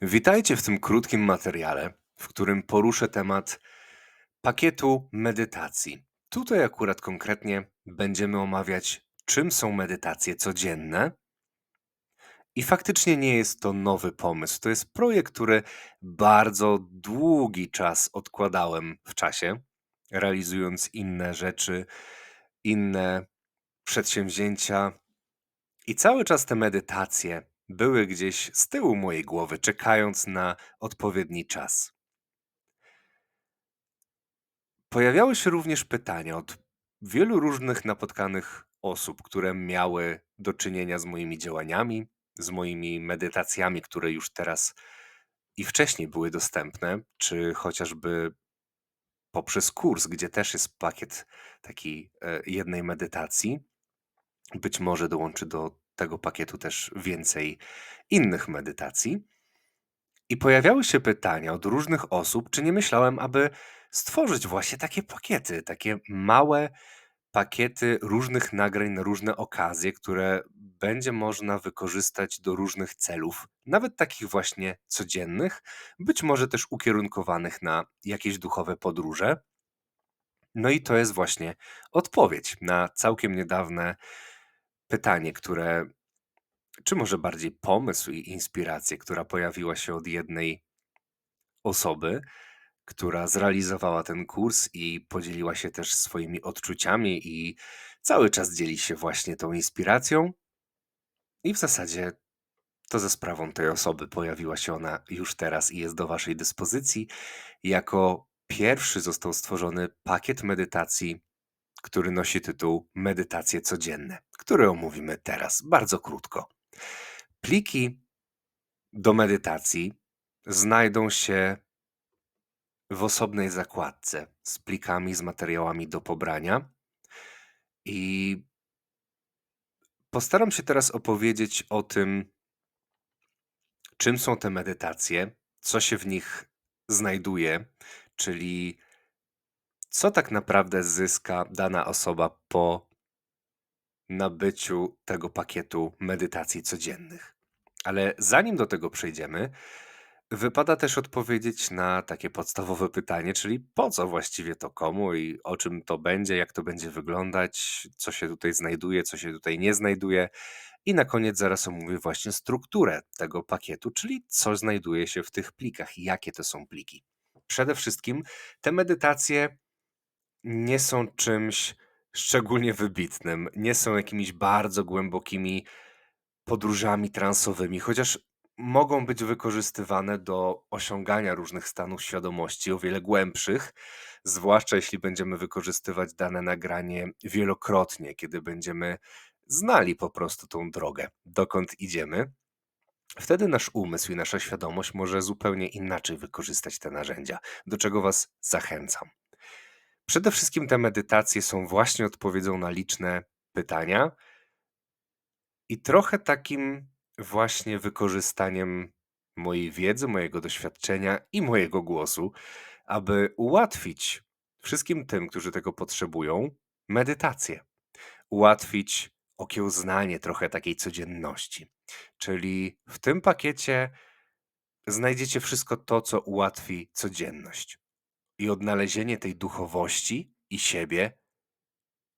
Witajcie w tym krótkim materiale, w którym poruszę temat pakietu medytacji. Tutaj akurat konkretnie będziemy omawiać, czym są medytacje codzienne. I faktycznie nie jest to nowy pomysł. To jest projekt, który bardzo długi czas odkładałem w czasie, realizując inne rzeczy, inne przedsięwzięcia. I cały czas te medytacje były gdzieś z tyłu mojej głowy, czekając na odpowiedni czas. Pojawiały się również pytania od wielu różnych napotkanych osób, które miały do czynienia z moimi działaniami, z moimi medytacjami, które już teraz i wcześniej były dostępne, czy chociażby poprzez kurs, gdzie też jest pakiet taki e, jednej medytacji. Być może dołączy do tego pakietu też więcej innych medytacji. I pojawiały się pytania od różnych osób, czy nie myślałem, aby stworzyć właśnie takie pakiety, takie małe pakiety różnych nagrań na różne okazje, które będzie można wykorzystać do różnych celów, nawet takich właśnie codziennych, być może też ukierunkowanych na jakieś duchowe podróże. No i to jest właśnie odpowiedź na całkiem niedawne pytanie, które, czy może bardziej pomysł i inspirację, która pojawiła się od jednej osoby, która zrealizowała ten kurs i podzieliła się też swoimi odczuciami i cały czas dzieli się właśnie tą inspiracją. I w zasadzie to ze sprawą tej osoby pojawiła się ona już teraz i jest do Waszej dyspozycji. Jako pierwszy został stworzony pakiet medytacji, który nosi tytuł Medytacje codzienne, który omówimy teraz bardzo krótko. Pliki do medytacji znajdą się w osobnej zakładce z plikami, z materiałami do pobrania. I postaram się teraz opowiedzieć o tym, czym są te medytacje, co się w nich znajduje, czyli co tak naprawdę zyska dana osoba po nabyciu tego pakietu medytacji codziennych. Ale zanim do tego przejdziemy, wypada też odpowiedzieć na takie podstawowe pytanie, czyli po co właściwie to komu i o czym to będzie, jak to będzie wyglądać, co się tutaj znajduje, co się tutaj nie znajduje. I na koniec zaraz omówię właśnie strukturę tego pakietu, czyli co znajduje się w tych plikach, jakie to są pliki. Przede wszystkim te medytacje nie są czymś szczególnie wybitnym, nie są jakimiś bardzo głębokimi podróżami transowymi, chociaż mogą być wykorzystywane do osiągania różnych stanów świadomości o wiele głębszych, zwłaszcza jeśli będziemy wykorzystywać dane nagranie wielokrotnie, kiedy będziemy znali po prostu tą drogę, dokąd idziemy. Wtedy nasz umysł i nasza świadomość może zupełnie inaczej wykorzystać te narzędzia, do czego Was zachęcam. Przede wszystkim te medytacje są właśnie odpowiedzią na liczne pytania i trochę takim właśnie wykorzystaniem mojej wiedzy, mojego doświadczenia i mojego głosu, aby ułatwić wszystkim tym, którzy tego potrzebują, medytację. Ułatwić okiełznanie trochę takiej codzienności. Czyli w tym pakiecie znajdziecie wszystko to, co ułatwi codzienność i odnalezienie tej duchowości i siebie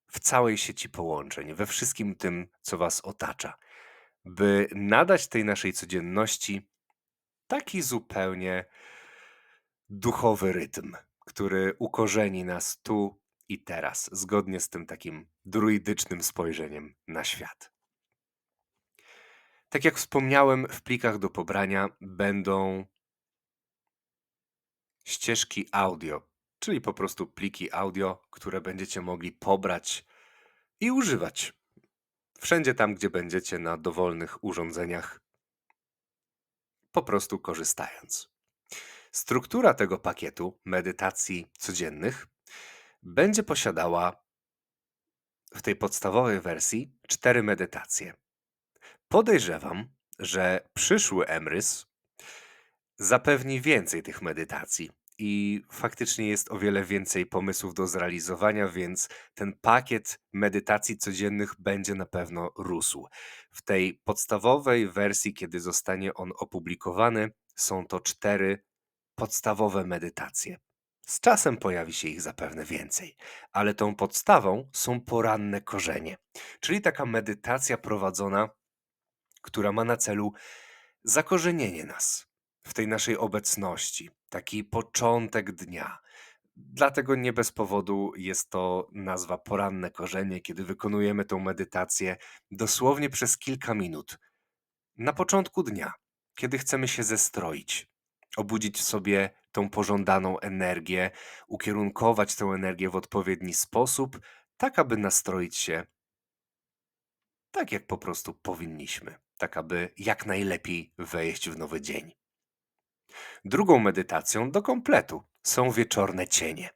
w całej sieci połączeń, we wszystkim tym, co Was otacza, by nadać tej naszej codzienności taki zupełnie duchowy rytm, który ukorzeni nas tu i teraz, zgodnie z tym takim druidycznym spojrzeniem na świat. Tak jak wspomniałem, w plikach do pobrania będą ścieżki audio, czyli po prostu pliki audio, które będziecie mogli pobrać i używać wszędzie tam, gdzie będziecie na dowolnych urządzeniach, po prostu korzystając. Struktura tego pakietu medytacji codziennych będzie posiadała w tej podstawowej wersji cztery medytacje. Podejrzewam, że przyszły Emrys zapewni więcej tych medytacji i faktycznie jest o wiele więcej pomysłów do zrealizowania, więc ten pakiet medytacji codziennych będzie na pewno rósł. W tej podstawowej wersji, kiedy zostanie on opublikowany, są to cztery podstawowe medytacje. Z czasem pojawi się ich zapewne więcej, ale tą podstawą są poranne korzenie, czyli taka medytacja prowadzona, która ma na celu zakorzenienie nas w tej naszej obecności, taki początek dnia. Dlatego nie bez powodu jest to nazwa poranne korzenie, kiedy wykonujemy tą medytację dosłownie przez kilka minut na początku dnia, kiedy chcemy się zestroić, obudzić w sobie tą pożądaną energię, ukierunkować tę energię w odpowiedni sposób, tak aby nastroić się tak, jak po prostu powinniśmy, tak aby jak najlepiej wejść w nowy dzień. Drugą medytacją do kompletu są wieczorne cienie,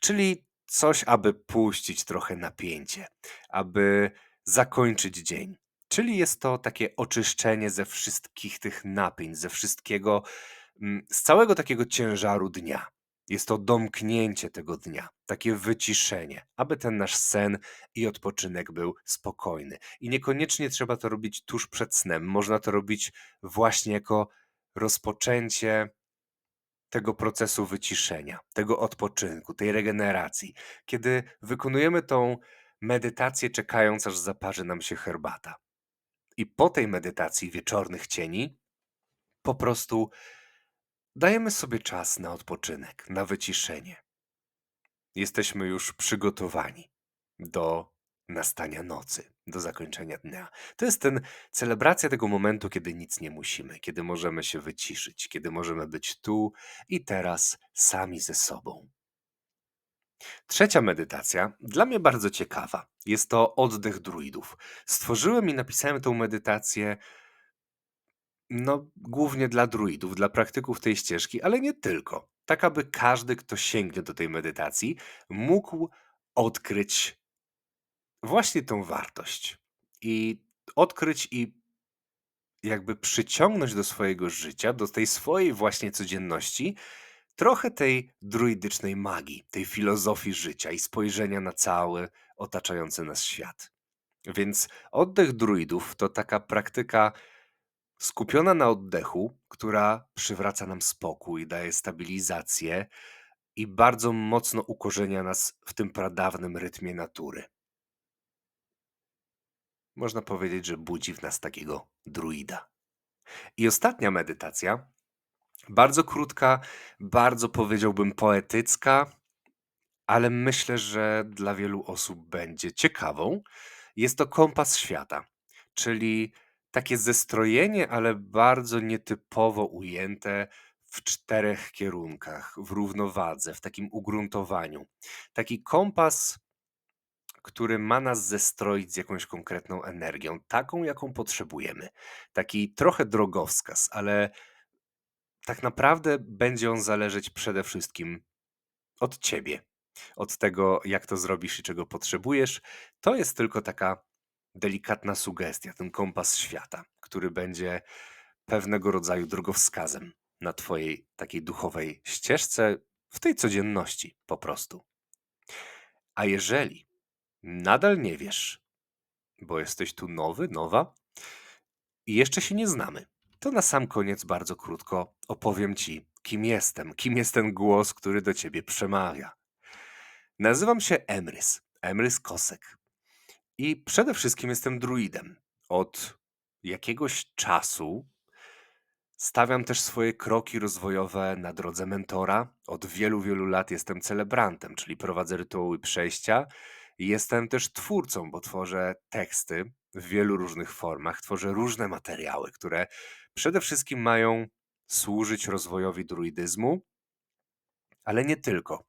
czyli coś, aby puścić trochę napięcie, aby zakończyć dzień. Czyli jest to takie oczyszczenie ze wszystkich tych napięć, ze wszystkiego, mm, z całego takiego ciężaru dnia. Jest to domknięcie tego dnia, takie wyciszenie, aby ten nasz sen i odpoczynek był spokojny. I niekoniecznie trzeba to robić tuż przed snem. Można to robić właśnie jako rozpoczęcie tego procesu wyciszenia, tego odpoczynku, tej regeneracji, kiedy wykonujemy tą medytację, czekając aż zaparzy nam się herbata. I po tej medytacji wieczornych cieni po prostu dajemy sobie czas na odpoczynek, na wyciszenie. Jesteśmy już przygotowani do nastania nocy, do zakończenia dnia. To jest ten celebracja tego momentu, kiedy nic nie musimy, kiedy możemy się wyciszyć, kiedy możemy być tu i teraz sami ze sobą. Trzecia medytacja, dla mnie bardzo ciekawa, jest to oddech druidów. Stworzyłem i napisałem tę medytację no, głównie dla druidów, dla praktyków tej ścieżki, ale nie tylko. Tak, aby każdy, kto sięgnie do tej medytacji, mógł odkryć właśnie tą wartość. I odkryć i jakby przyciągnąć do swojego życia, do tej swojej właśnie codzienności, trochę tej druidycznej magii, tej filozofii życia i spojrzenia na cały otaczający nas świat. Więc oddech druidów to taka praktyka skupiona na oddechu, która przywraca nam spokój, daje stabilizację i bardzo mocno ukorzenia nas w tym pradawnym rytmie natury. Można powiedzieć, że budzi w nas takiego druida. I ostatnia medytacja, bardzo krótka, bardzo powiedziałbym poetycka, ale myślę, że dla wielu osób będzie ciekawą. Jest to kompas świata, czyli takie zestrojenie, ale bardzo nietypowo ujęte w czterech kierunkach, w równowadze, w takim ugruntowaniu. Taki kompas, który ma nas zestroić z jakąś konkretną energią, taką, jaką potrzebujemy. Taki trochę drogowskaz, ale tak naprawdę będzie on zależeć przede wszystkim od ciebie, od tego, jak to zrobisz i czego potrzebujesz. To jest tylko taka delikatna sugestia, ten kompas świata, który będzie pewnego rodzaju drogowskazem na Twojej takiej duchowej ścieżce, w tej codzienności po prostu. A jeżeli nadal nie wiesz, bo jesteś tu nowy, nowa i jeszcze się nie znamy, to na sam koniec bardzo krótko opowiem Ci, kim jestem, kim jest ten głos, który do Ciebie przemawia. Nazywam się Emrys, Emrys Kosek. I przede wszystkim jestem druidem. Od jakiegoś czasu stawiam też swoje kroki rozwojowe na drodze mentora. Od wielu, wielu lat jestem celebrantem, czyli prowadzę rytuały przejścia. Jestem też twórcą, bo tworzę teksty w wielu różnych formach, tworzę różne materiały, które przede wszystkim mają służyć rozwojowi druidyzmu, ale nie tylko,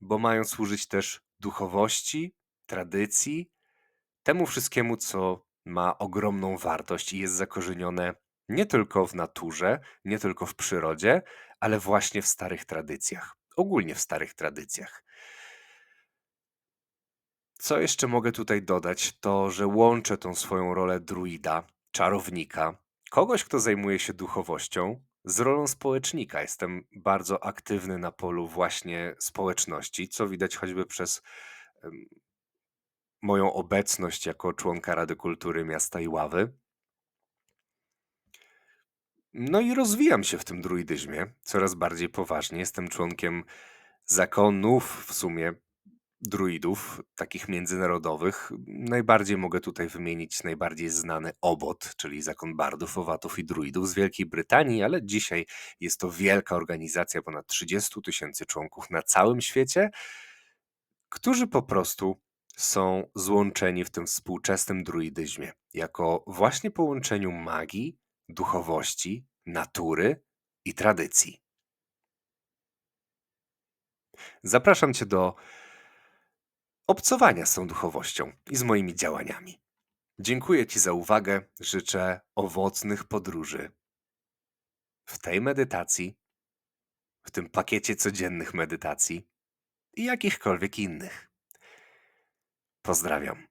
bo mają służyć też duchowości, tradycji temu wszystkiemu, co ma ogromną wartość i jest zakorzenione nie tylko w naturze, nie tylko w przyrodzie, ale właśnie w starych tradycjach. Ogólnie w starych tradycjach. Co jeszcze mogę tutaj dodać, to że łączę tą swoją rolę druida, czarownika, kogoś, kto zajmuje się duchowością, z rolą społecznika. Jestem bardzo aktywny na polu właśnie społeczności, co widać choćby przez moją obecność jako członka Rady Kultury Miasta Iławy. No i rozwijam się w tym druidyzmie coraz bardziej poważnie. Jestem członkiem zakonów w sumie druidów, takich międzynarodowych. Najbardziej mogę tutaj wymienić najbardziej znany obot, czyli Zakon Bardów, Owatów i Druidów z Wielkiej Brytanii, ale dzisiaj jest to wielka organizacja, ponad 30 tysięcy członków na całym świecie, którzy po prostu są złączeni w tym współczesnym druidyzmie jako właśnie połączeniu magii, duchowości, natury i tradycji. Zapraszam Cię do obcowania z tą duchowością i z moimi działaniami. Dziękuję Ci za uwagę. Życzę owocnych podróży w tej medytacji, w tym pakiecie codziennych medytacji i jakichkolwiek innych. Pozdrawiam.